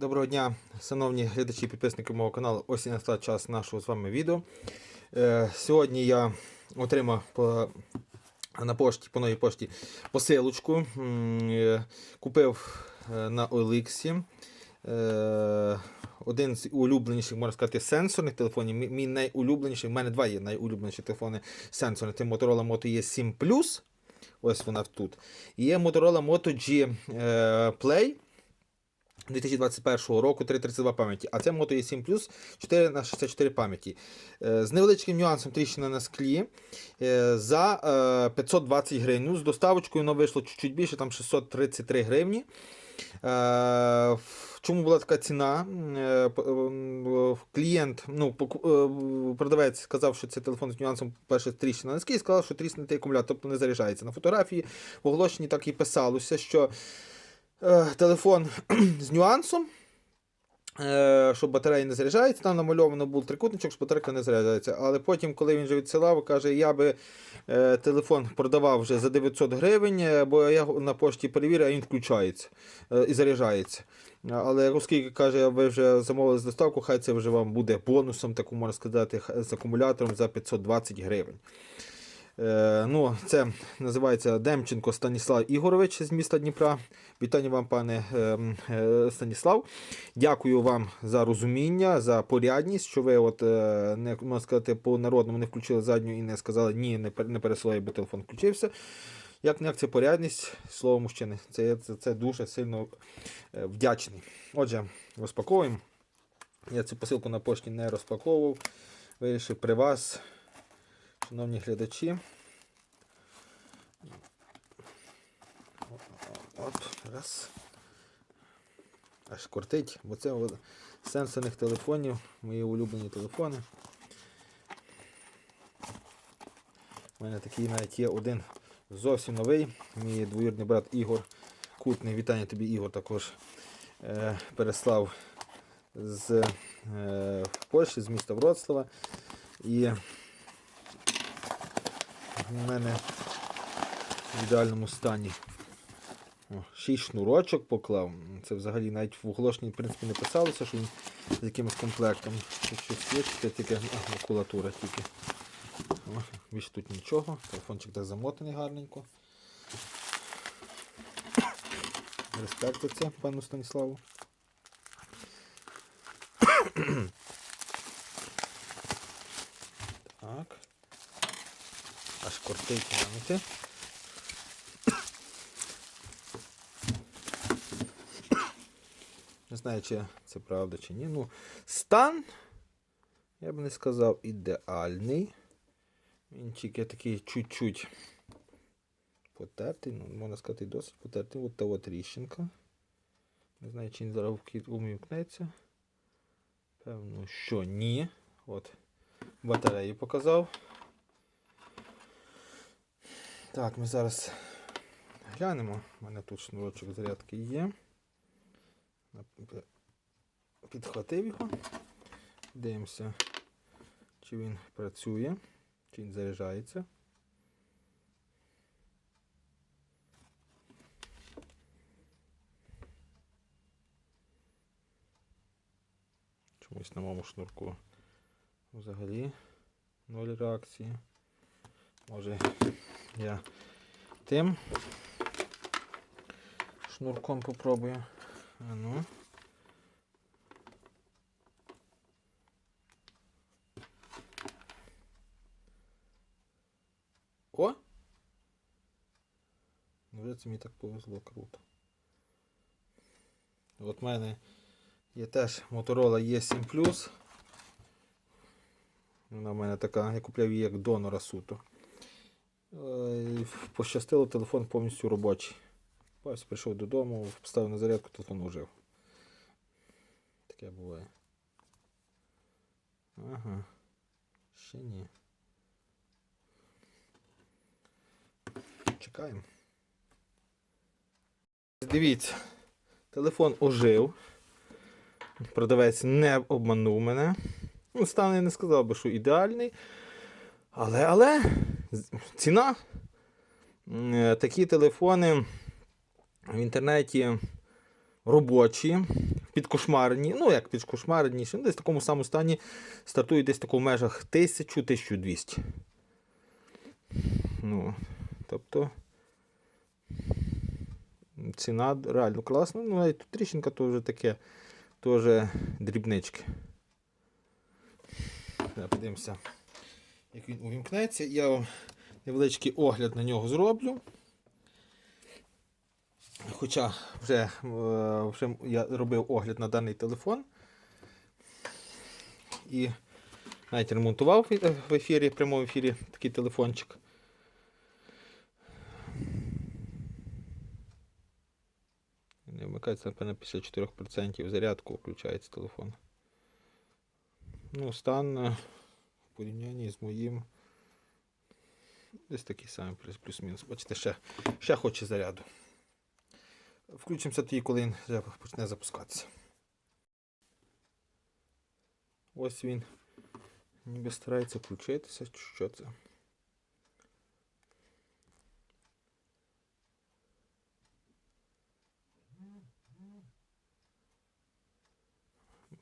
Доброго дня, шановні глядачі і підписники мого каналу. Ось і настав час нашого з вами відео. Е, сьогодні я отримав по, на пошті, по новій пошті посилочку. Е, Купив е, на OLX. Е, один з улюбленіших, можна сказати, сенсорних телефонів. Мій, найулюбленіший, в мене два є найулюбленіші телефони сенсорні. Це Motorola Moto E7 Plus. Ось вона тут. Є Motorola Moto G е, Play. 2021 року 332 пам'яті, а це Moto E7 Plus 4 на 64 пам'яті. Е, З невеличким нюансом тріщина на склі е, за е, 520 гривень. Ну, з доставочкою воно вийшло чуть більше, там 633 гривні. Е, Чому була така ціна? Е, е, Клієнт, ну, е, продавець сказав, що це телефон з нюансом перше тріщина на склі, і сказав, що тріснутий акумулятор, тобто не заряджається. На фотографії в оголошенні так і писалося, що е, телефон з нюансом. е, Що батарея не заряджається, там намальовано був трикутничок, що батарейка не заряджається. Але потім, коли він вже відсилав, каже, я би е, телефон продавав вже за 900 гривень, е, бо я на пошті перевірю, а він включається е, і заряджається. Але оскільки каже, ви вже замовили з доставку, хай це вже вам буде бонусом, таку можна сказати, з акумулятором за 520 гривень. Е, ну, це називається Демченко Станіслав Ігорович з міста Дніпра. Вітання вам, пане е, е, Станіслав. Дякую вам за розуміння, за порядність, що ви, от, не можна сказати, по народному не включили задню і не сказали ні, не, пер- бо телефон включився. Як не як це порядність, слово мужчини. Це, це, це дуже сильно вдячний. Отже, розпаковуємо. Я цю посилку на пошті не розпаковував. Вирішив при вас, шановні глядачі. Оп, раз. Аж кортить, бо це сенсорних телефонів, мої улюблені телефони. У мене такий навіть є один зовсім новий. Мій двоюрідний брат Ігор Кутний. Вітання тобі, Ігор, також е, переслав з е, Польщі, з міста Вроцлава. І в мене в ідеальному стані. Шість шнурочок поклав. Це взагалі навіть в оголошенні в принципі, не писалося, що він з якимось комплектом. Тут щось є, це тільки макулатура тільки. Більше тут нічого. Телефончик так замотаний гарненько. Респект це, пану Станіславу. Так. Аж. Не знаю, чи це правда чи ні. Ну, стан, я б не сказав, ідеальний. Він тільки такий чуть-чуть потертий, ну, можна сказати, досить потертий. От та от тріщинка. Не знаю, чи він зараз умікнеться. Певно, що ні. От. Батарею показав. Так, ми зараз глянемо. У мене тут шнурочок зарядки є. Підхватив його. Дивимося, чи він працює, чи він заряджається. Чомусь на моєму шнурку взагалі ноль реакції. Може я тим шнурком попробую. А ну. О! Вже це мені так повезло круто. От в мене є теж Motorola E7 Plus. Вона в мене така, я купляв її як донора суто. Е, Пощастило, телефон повністю робочий. Ось прийшов додому, поставив на зарядку, телефон ужив. Таке буває. Ага. Ще ні. Чекаємо. Дивіться, телефон ожив. Продавець не обманув мене. Ну, стан я не сказав би, що ідеальний. Але, але ціна. Е, Такі телефони в інтернеті робочі, підкошмарені. Ну, як підкошмарені, ну, десь в такому самому стані стартують десь тако в межах 1000-1200. Ну, тобто. Ціна реально класна. Ну, навіть тут тріщинка то вже таке, теж дрібнички. Подивимося, як він увімкнеться. Я вам невеличкий огляд на нього зроблю. Хоча вже, е, вже я робив огляд на даний телефон. І навіть ремонтував в- в ефірі, в прямому ефірі такий телефончик. Не вмикається, напевно, після 4% зарядку включається телефон. Ну, стан е, порівнянні з моїм. Десь такий самий плюс- плюс-мінус. Бачите, ще, ще хоче заряду. Включимося тоді, коли він почне запускатися. Ось він ніби старається включитися. чи Що це?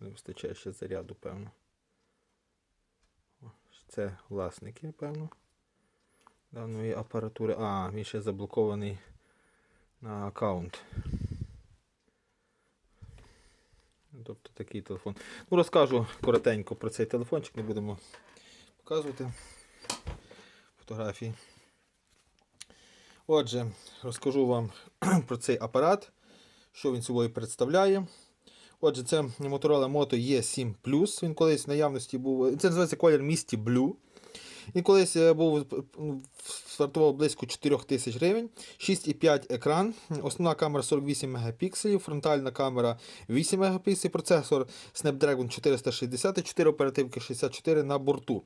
Не вистачає ще заряду, певно. Це власники, певно. Даної апаратури. А, він ще заблокований на аккаунт. Тобто такий телефон. Ну, розкажу коротенько про цей телефончик, не будемо показувати фотографії. Отже, розкажу вам про цей апарат, що він собою представляє. Отже, це Motorola Moto E7 Plus. Він колись в наявності був. Це називається колір місті Blue. Він колись е, був м, стартував близько 4 тисяч гривень, 6,5 екран, основна камера 48 мегапікселів, фронтальна камера 8 мегапікселів, процесор Snapdragon 460, 4 оперативки 64 на борту.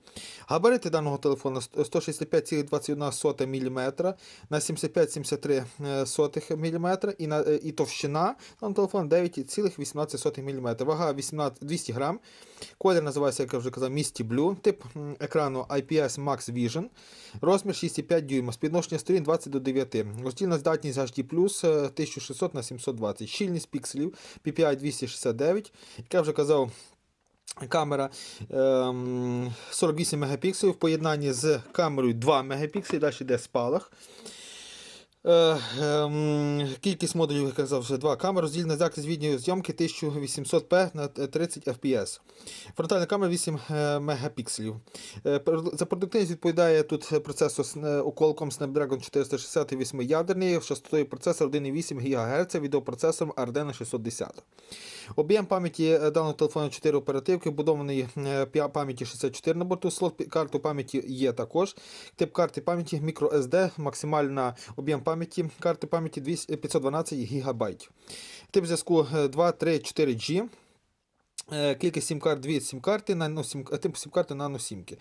Габарити даного телефону 165,21 мм на 75,73 мм і, на, е, і товщина даного телефону 9,18 мм. Вага 18, 200 грам. Колір називається, як я вже казав, Misty Blue. Тип екрану IPS Max Vision. Розмір 6,5 дюйма. Співвідношення сторін 20 до 9. Роздільна здатність HD+, е, 1600 на 720. Щільність пікселів PPI 269. Як я вже казав, камера ем, 48 мегапікселів в поєднанні з камерою 2 мегапікселі. Далі йде спалах. Е, ем, кількість модулів, як я казав, вже два камери, роздільна захист відеозйомки 1800p на 30 fps. Фронтальна камера 8 е, мегапікселів. Е, За продуктивність відповідає тут процесор с- е, у Qualcomm Snapdragon 468 ядерний, частотою процесор 1,8 ГГц, відеопроцесором Ardeno 610. Об'єм пам'яті даного телефону 4 оперативки, вбудованої е, пам'яті 64 на борту, слот карту пам'яті є також. Тип карти пам'яті microSD, максимальна об'єм пам'яті карти пам'яті 512 ГБ. Тип зв'язку е, 2, 3, 4G. Е, Кількість сім-карт, дві сім-карти, нано сім, е, тип сім-карти нано-сімки.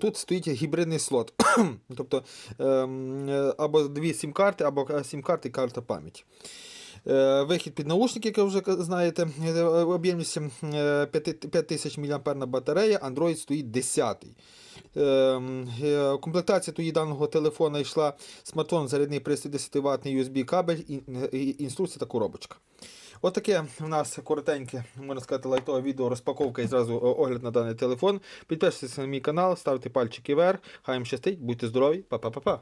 Тут стоїть гібридний слот. тобто ем, е, або дві сім-карти, або е, сім-карти і карта пам'яті. Е, Вихід під наушники, як ви вже знаєте, е, об'ємність е, 5000 мАh батарея, Android стоїть 10. Ем, е, Комплектація тоді даного телефона йшла смартфон, зарядний пристрій 10 ватний USB кабель, і- інструкція та коробочка. Отаке у нас коротеньке, можна сказати, лайтове відео, розпаковка і зразу огляд на даний телефон. Підписуйтесь на мій канал, ставте пальчики вверх. Хай вам щастить, будьте здорові, па-па-па-па.